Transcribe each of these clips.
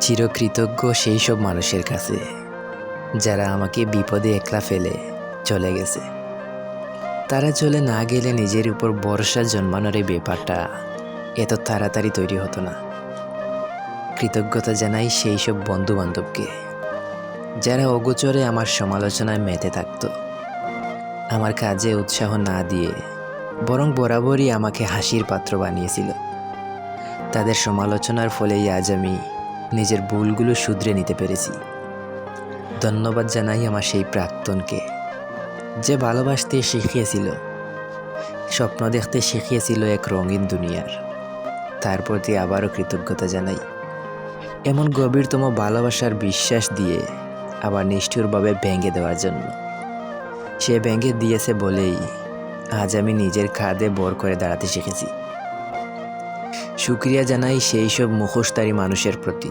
চিরকৃতজ্ঞ সেই সব মানুষের কাছে, যারা আমাকে বিপদে একলা ফেলে চলে গেছে। তারা চলে না গেলে নিজের উপর বর্ষা জন্মানোর এই ব্যাপারটা এত তাড়াতাড়ি তৈরি হতো না। কৃতজ্ঞতা জানাই সেই সব বন্ধু বান্ধবকে যারা অগোচরে আমার সমালোচনায় মেতে থাকত। আমার কাজে উৎসাহ না দিয়ে বরং বরাবরই আমাকে হাসির পাত্র বানিয়েছিল। তাদের সমালোচনার ফলেই আজ আমি নিজের ভুলগুলো শুধরে নিতে পেরেছি। ধন্যবাদ জানাই আমার সেই প্রাক্তনকে, যে ভালোবাসতে শিখিয়েছিল, স্বপ্ন দেখতে শিখিয়েছিল এক রঙিন দুনিয়ার। তার প্রতি আবারও কৃতজ্ঞতা জানাই। এমন গভীরতম ভালোবাসার বিশ্বাস দিয়ে আবার নিষ্ঠুরভাবে ভেঙে দেওয়ার জন্য। সে ভেঙে দিয়েছে বলেই আজ আমি নিজের খাদে বর করে দাঁড়াতে শিখেছি। শুক্রিয়া জানাই সেই সব মুখোশধারী মানুষের প্রতি,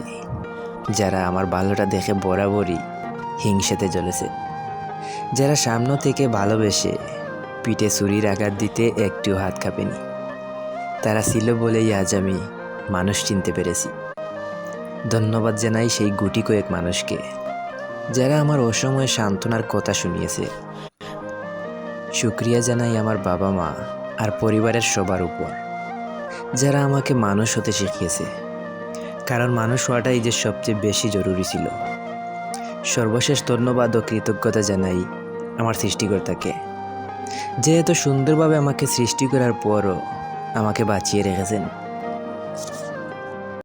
যারা আমার ভালোটা দেখে বরাবরই হিংসাতে জ্বলেছে। যারা সামনে থেকে ভালোবেসে পিঠে ছুরির আঘাত দিতে একটিও হাত কাঁপেনি তারা ছিল বলেই আজ আমি মানুষ চিনতে পেরেছি। ধন্যবাদ জানাই সেই গুটি কয়েক মানুষকে, যারা আমার অসময়ে সান্ত্বনার কথা শুনিয়েছে। শুক্রিয়া জানাই আমার বাবা মা আর পরিবারের সবার উপর। যারা আমাকে মানুষ হতে শিখিয়েছে। কারণ মানুষ হওয়াটাই যে সবচেয়ে বেশি জরুরি ছিল। সর্বশেষ ধন্যবাদ ও কৃতজ্ঞতা জানাই আমার সৃষ্টিকর্তাকে। যে এত সুন্দরভাবে আমাকে সৃষ্টি করার পরও আমাকে বাঁচিয়ে রেখেছেন।